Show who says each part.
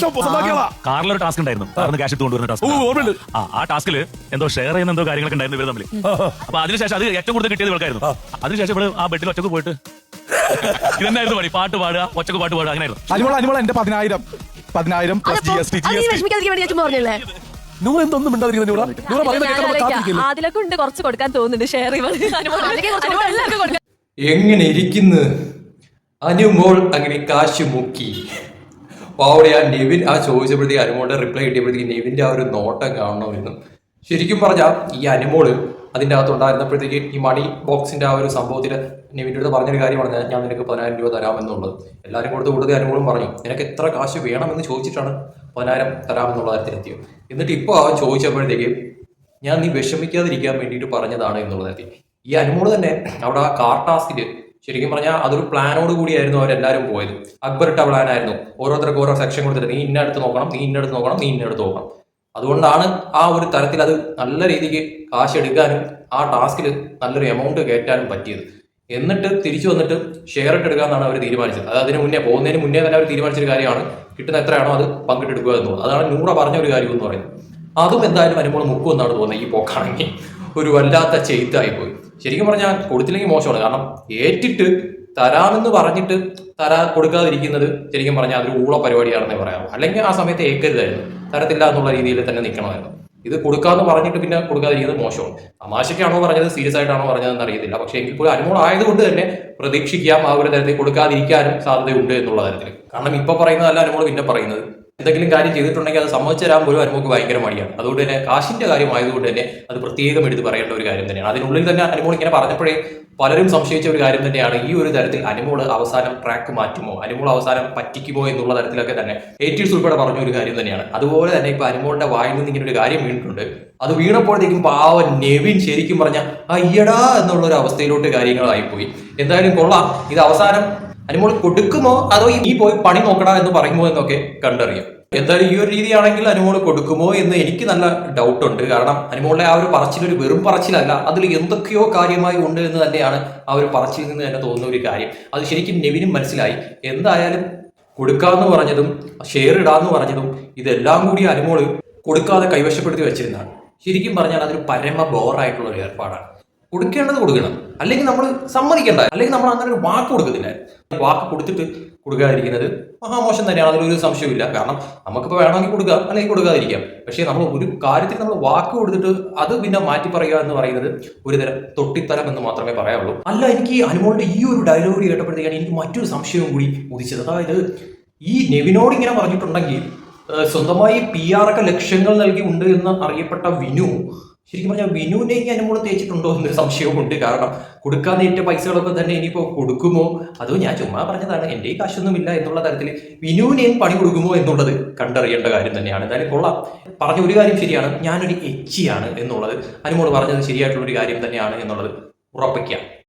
Speaker 1: ശേഷം സ്വന്തമാക്കിയതാ
Speaker 2: കാറിലൊരു ടാസ്ക് ഉണ്ടായിരുന്നു. കാറിന് ക്യാഷ് എടുത്ത് കൊണ്ടുവരുന്ന ടാസ്ക്
Speaker 1: ഓർമ്മയുണ്ട്.
Speaker 2: ആ ആ ടാസ്കിൽ എന്തോ ഷെയർ ചെയ്യുന്ന എന്തോ കാര്യങ്ങളൊക്കെ ഉണ്ടായിരുന്നു ഇവർ തമ്മിൽ അപ്പൊ അതിനുശേഷം അത് ഏറ്റവും കൂടുതൽ കിട്ടിയത് ഇവർക്കായിരുന്നു അതിനുശേഷം ഇവിടെ ആ ബെഡിൽ ഒറ്റയ്ക്ക് പോയിട്ട് ഇതെന്നായിരുന്നു പണി? പാട്ട് പാടുക ഒറ്റയ്ക്ക് പാട്ട് പാടുക അങ്ങനെയായിരുന്നു
Speaker 3: അനിമോൾ അനിമോൾ എന്റെ പതിനായിരം. പതിനായിരം plus G S T G S T
Speaker 4: വിഷമിക്കാതിരിക്കാൻ വേണ്ടി ഞാൻ ചുമ്മാ പറഞ്ഞല്ലേ?
Speaker 1: നൂറ് എന്തൊന്നും മിണ്ടാതിരിക്കുന്നത് നൂറ? നൂറ പറയുന്നത് കേൾക്കാൻ നമ്മൾ കാത്തിരിക്കില്ല
Speaker 5: അതിലൊക്കെ ഉണ്ട് കുറച്ച് കൊടുക്കാൻ തോന്നുന്നുണ്ട് ഷെയർ
Speaker 4: അതിലേക്ക് കുറച്ച്
Speaker 5: കൊടുക്കാൻ
Speaker 6: എങ്ങനെ ഇരിക്കുന്നു? അനുമോൾ അങ്ങനെ കാശ് മുക്കി. അവിടെ ആ നെവിൻ ആ ചോദിച്ചപ്പോഴത്തേക്ക് അനുമോളുടെ റിപ്ലൈ കിട്ടിയപ്പോഴത്തേക്ക് നെവിന്റെ ആ ഒരു നോട്ടം കാണണമെന്നും. ശരിക്കും പറഞ്ഞാൽ ഈ അനുമോൾ അതിന്റെ അകത്ത് ഉണ്ടായിരുന്നപ്പോഴത്തേക്ക് ഈ മണി ബോക്സിന്റെ ആ ഒരു സംഭവത്തിൽ നെവിന്റെ അടുത്ത് പറഞ്ഞൊരു കാര്യം പറഞ്ഞാൽ ഞാൻ നിനക്ക് പതിനായിരം രൂപ തരാമെന്നുള്ളത്. എല്ലാവരും കൊടുത്ത് കൂടുതൽ അനുമോളും പറഞ്ഞു. നിനക്ക് എത്ര കാശ് വേണമെന്ന് ചോദിച്ചിട്ടാണ് പതിനായിരം തരാമെന്നുള്ള കാര്യത്തിലെത്തിയത്. എന്നിട്ട് ഇപ്പോൾ അവൻ ചോദിച്ചപ്പോഴത്തേക്ക് ഞാൻ നീ വിഷമിക്കാതിരിക്കാൻ വേണ്ടിയിട്ട് പറഞ്ഞതാണ് എന്നുള്ളത് ഈ അനുമോൾ തന്നെ അവിടെ ആ കാർ ടാസ്കിൽ ശരിക്കും പറഞ്ഞാൽ അതൊരു പ്ലാനോട് കൂടിയായിരുന്നു അവരെല്ലാവരും പോയത്. അക്ബർ ഇട്ട പ്ലാനായിരുന്നു ഓരോരുത്തർക്ക് ഓരോ സെക്ഷൻ കൊടുത്തിട്ട് നീ ഇന്നടുത്ത് നോക്കണം നീ ഇന്നടുത്ത് നോക്കണം നീ ഇന്നടുത്ത് നോക്കണം. അതുകൊണ്ടാണ് ആ ഒരു തരത്തിൽ അത് നല്ല രീതിക്ക് കാശ് എടുക്കാനും ആ ടാസ്കിൽ നല്ലൊരു എമൗണ്ട് കയറ്റാനും പറ്റിയത്. എന്നിട്ട് തിരിച്ചു വന്നിട്ട് ഷെയർ ഇട്ട് എടുക്കാന്നാണ് അവർ തീരുമാനിച്ചത്. അത് അതിന് മുന്നേ പോകുന്നതിന് മുന്നേ തന്നെ അവർ തീരുമാനിച്ചൊരു കാര്യമാണ്. കിട്ടുന്ന എത്രയാണോ അത് പങ്കിട്ടെടുക്കുക എന്നുള്ളത്. അതാണ് നൂറ പറഞ്ഞ ഒരു കാര്യം എന്ന് പറയുന്നത്. അതും എന്തായാലും വരുമ്പോൾ മുക്കുമെന്നാണ് തോന്നുന്നത് ഈ പോക്കാണെങ്കിൽ. ഒരു വല്ലാത്ത ചെയ്ത്തായി പോയി ശരിക്കും പറഞ്ഞാൽ കൊടുത്തില്ലെങ്കിൽ മോശമാണ്. കാരണം ഏറ്റിട്ട് തരാമെന്ന് പറഞ്ഞിട്ട് തരാ കൊടുക്കാതിരിക്കുന്നത് ശരിക്കും പറഞ്ഞാൽ അതൊരു ഊള പരിപാടിയാണെന്നേ പറയാം അല്ലെങ്കിൽ ആ സമയത്ത് ഏക്കരുതായിരുന്നു. തരത്തില്ല എന്നുള്ള രീതിയിൽ തന്നെ നിൽക്കണമായിരുന്നു. ഇത് കൊടുക്കാന്ന് പറഞ്ഞിട്ട് പിന്നെ കൊടുക്കാതിരിക്കുന്നത് മോശമാണ്. തമാശയ്ക്കാണോ പറഞ്ഞത്? സീരിയസ് ആയിട്ടാണോ പറഞ്ഞതെന്ന് അറിയത്തില്ല. പക്ഷെ എങ്കിൽ പോലും അനുമോൾ ആയതുകൊണ്ട് തന്നെ പ്രതീക്ഷിക്കാം ആ ഒരു തരത്തിൽ കൊടുക്കാതിരിക്കാനും സാധ്യതയുണ്ട് എന്നുള്ള തരത്തിൽ. കാരണം ഇപ്പൊ പറയുന്നതല്ല അനുമോൾ പിന്നെ പറയുന്നത്. എന്തെങ്കിലും കാര്യം ചെയ്തിട്ടുണ്ടെങ്കിൽ അത് സമ്മതിച്ചു തരാൻ പോലും അനുമോൾക്ക് ഭയങ്കര മടിയാണ്. അതുകൊണ്ട് തന്നെ കാശിന്റെ കാര്യമായതുകൊണ്ട് തന്നെ അത് പ്രത്യേകം എടുത്ത് പറയേണ്ട ഒരു കാര്യം തന്നെയാണ്. അതിനുള്ളിൽ തന്നെ അനുമോൾ ഇങ്ങനെ പറഞ്ഞപ്പോഴേ പലരും സംശയിച്ച ഒരു കാര്യം തന്നെയാണ്. ഈ ഒരു തരത്തിൽ അനുമോൾ അവസാനം ട്രാക്ക് മാറ്റുമോ? അനുമോൾ അവസാനം പറ്റിക്കുമോ എന്നുള്ള തരത്തിലൊക്കെ തന്നെ ഏറ്റീവ്സ് ഉൾപ്പെടെ പറഞ്ഞ ഒരു കാര്യം തന്നെയാണ്. അതുപോലെ തന്നെ ഇപ്പൊ അനുമോളുടെ വായിൽ നിന്ന് ഇങ്ങനെ ഒരു കാര്യം വീണിട്ടുണ്ട്. അത് വീണപ്പോഴത്തേക്കും പാവൻ നെവിൻ ശരിക്കും പറഞ്ഞ അയ്യടാ എന്നുള്ള ഒരു അവസ്ഥയിലോട്ട് കാര്യങ്ങളായിപ്പോയി. എന്തായാലും കൊള്ളാം. ഇത് അവസാനം അനുമോൾ കൊടുക്കുമോ? അതോ ഈ പോയി പണി നോക്കടാ എന്ന് പറയുമോ എന്നൊക്കെ കണ്ടറിയാം. എന്തായാലും ഈ ഒരു രീതിയാണെങ്കിൽ അനുമോൾ കൊടുക്കുമോ എന്ന് എനിക്ക് നല്ല ഡൗട്ട് ഉണ്ട്. കാരണം അനുമോളുടെ ആ ഒരു പറച്ചിൽ ഒരു വെറും പറച്ചിലല്ല. അതിൽ എന്തൊക്കെയോ കാര്യമായി ഉണ്ട് എന്ന് തന്നെയാണ് ആ ഒരു പറച്ചിൽ നിന്ന് തന്നെ തോന്നുന്ന ഒരു കാര്യം. അത് ശരിക്കും നെവിനും മനസ്സിലായി. എന്തായാലും കൊടുക്കാന്ന് പറഞ്ഞതും ഷെയർ ഇടാന്ന് പറഞ്ഞതും ഇതെല്ലാം കൂടി അനുമോൾ കൊടുക്കാതെ കൈവശപ്പെടുത്തി വെച്ചിരുന്നതാണ്. ശരിക്കും പറഞ്ഞാൽ അതൊരു പരമ ബോറായിട്ടുള്ള ഒരു ഏർപ്പാടാണ്. കൊടുക്കേണ്ടത് കൊടുക്കണം. അല്ലെങ്കിൽ നമ്മൾ സമ്മതിക്കേണ്ട. അല്ലെങ്കിൽ നമ്മൾ അങ്ങനെ ഒരു വാക്ക് കൊടുക്കുന്നില്ല. വാക്ക് കൊടുത്തിട്ട് കൊടുക്കാതിരിക്കുന്നത് മഹാമോശം തന്നെയാണ്. അതിലൊരു സംശയമില്ല കാരണം നമുക്കിപ്പോൾ വേണമെങ്കിൽ കൊടുക്കാം അല്ലെങ്കിൽ കൊടുക്കാതിരിക്കാം. പക്ഷേ നമ്മൾ ഒരു കാര്യത്തിൽ നമ്മൾ വാക്ക് കൊടുത്തിട്ട് അത് പിന്നെ മാറ്റി പറയുക എന്ന് പറയുന്നത് ഒരു തരം തൊട്ടിത്തരം എന്ന് മാത്രമേ പറയാവുള്ളൂ. അല്ല എനിക്ക് അനുമോളുടെ ഈ ഒരു ഡയലോഗ് കേട്ടപ്പോഴത്തേക്കാണ് എനിക്ക് മറ്റൊരു സംശയവും കൂടി ഉദിച്ചത്. അതായത് ഈ നെവിനോട് ഇങ്ങനെ പറഞ്ഞിട്ടുണ്ടെങ്കിൽ സ്വന്തമായി പി ആർ ഒക്കെ ലക്ഷ്യങ്ങൾ നൽകി ഉണ്ട് എന്ന് അറിയപ്പെട്ട വിനു ശരിക്കും പറഞ്ഞാൽ വിനുവിനെ അനുമോൾ തേച്ചിട്ടുണ്ടോ എന്നൊരു സംശയവുമുണ്ട്. കാരണം കൊടുക്കാൻ നേരിട്ട പൈസകളൊക്കെ തന്നെ ഇനിയിപ്പോൾ കൊടുക്കുമോ? അതോ ഞാൻ ചുമ്മാ പറഞ്ഞതാണ് എന്റെ കാശൊന്നും കാശൊന്നുമില്ല എന്നുള്ള തരത്തിൽ വിനുവിനെയും പണി കൊടുക്കുമോ എന്നുള്ളത് കണ്ടറിയേണ്ട കാര്യം തന്നെയാണ്. എന്തായാലും കൊള്ളാം. പറഞ്ഞ ഒരു കാര്യം ശരിയാണ് ഞാനൊരു എച്ചിയാണ് എന്നുള്ളത്. അനുമോൾ പറഞ്ഞത് ശരിയായിട്ടുള്ള ഒരു കാര്യം തന്നെയാണ് എന്നുള്ളത് ഉറപ്പിക്കാം.